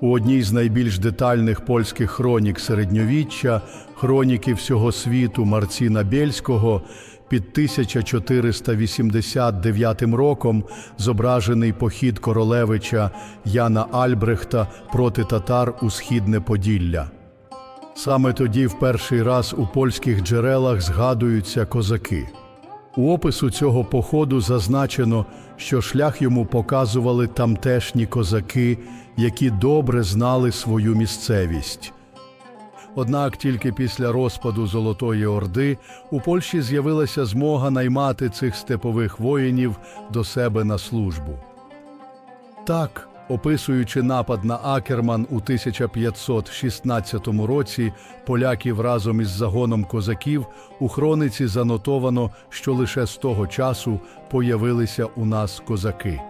У одній з найбільш детальних польських хронік середньовіччя, хроніки всього світу Марціна Бєльського, під 1489 роком зображений похід королевича Яна Альбрехта проти татар у східне Поділля. Саме тоді в перший раз у польських джерелах згадуються козаки. У опису цього походу зазначено, що шлях йому показували тамтешні козаки, які добре знали свою місцевість. Однак тільки після розпаду Золотої Орди у Польщі з'явилася змога наймати цих степових воїнів до себе на службу. Так, описуючи напад на Акерман у 1516 році, поляків разом із загоном козаків у хрониці занотовано, що лише з того часу появилися у нас козаки.